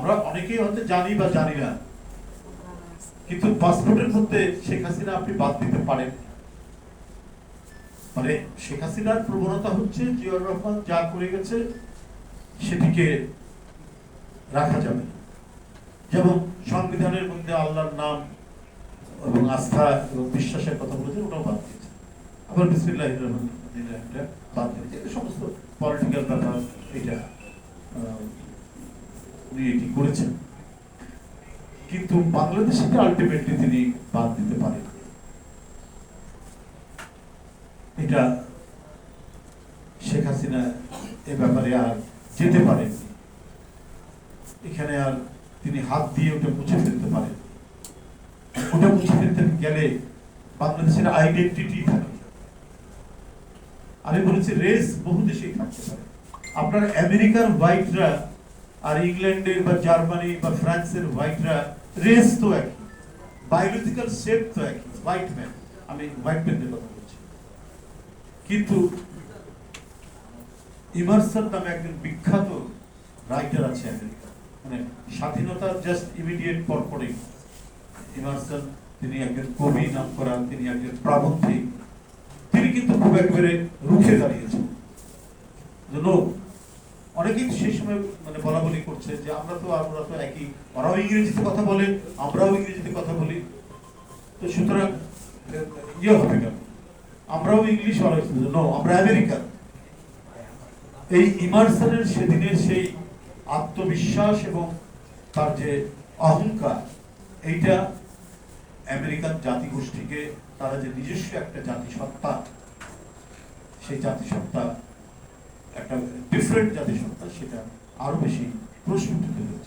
আমরা অনেকেই হয়তো জানি বা জানি না। কিন্তু পাসপোর্টের মধ্যে শেখ হাসিনা আপনি বাদ দিতে পারেন। মানে শেখ হাসিনার প্রবণতা হচ্ছে জিয়াউর রহমান যা করে গেছে সেটিকে রাখা যাবে যেমন সংবিধানের মধ্যে আল্লাহর নাম এবং আস্থা এবং বিশ্বাসের কথা বলেছে ওটাও বাদ দিয়েছে আবার বিসমিল্লাহ রহমান একটা বাদ দিয়েছে সমস্ত পলিটিক্যাল ব্যাপার এটা আহ, এটি করেছেন। কিন্তু বাংলাদেশকে আলটিমেটলি তিনি বাদ দিতে পারেন। এটা শেখ হাসিনা এ ব্যাপারে আর যেতে পারেন। এখানে আর তিনি হাত দিয়ে ওটা মুছে ফেলতে পারেন। ওটা মুছে ফেলতে গেলে বাংলাদেশের আইডেন্টিটি থাকে। আমি বলেছি রেস বহু দেশেই থাকতে পারে। আপনার আমেরিকার হোয়াইটরা আর ইংল্যান্ডের বা জার্মানি বা ফ্রান্সের হোয়াইটরা রেস তো একই। বায়োলজিক্যাল শেপ তো একই। হোয়াইট ম্যান আমি হোয়াইট ম্যানদের কথা বলছি। কিন্তু ইমারসন নামে একজন বিখ্যাত রাইটার আছে আমেরিকা। মানে স্বাধীনতার জাস্ট ইমিডিয়েট পর পরেই ইমারসন তিনি একজন কবি নাম করা তিনি একজন প্রাবন্ধিক। তিনি কিন্তু খুব একবারে রুখে দাঁড়িয়েছেন। অনেকেই সেই সময় মানে বলা বলি করছে যে আমরা তো আমরা তো একই, ওরাও ইংরেজিতে কথা বলে, আমরাও ইংরেজিতে কথা বলি। তো সুতরাং ইয়ে হবে কেন? আমরাও ইংলিশ ওরাও নো আমরা আমেরিকান। এই ইমার্সনের সেদিনের সেই আত্মবিশ্বাস এবং তার যে অহংকার, এইটা আমেরিকান জাতিগোষ্ঠীকে, তারা যে নিজস্ব একটা জাতিসত্তা, সেই জাতিসত্তা একটা ডিফারেন্ট জাতিসত্তা সেটা আরও বেশি প্রস্ফুটিত হয়েছে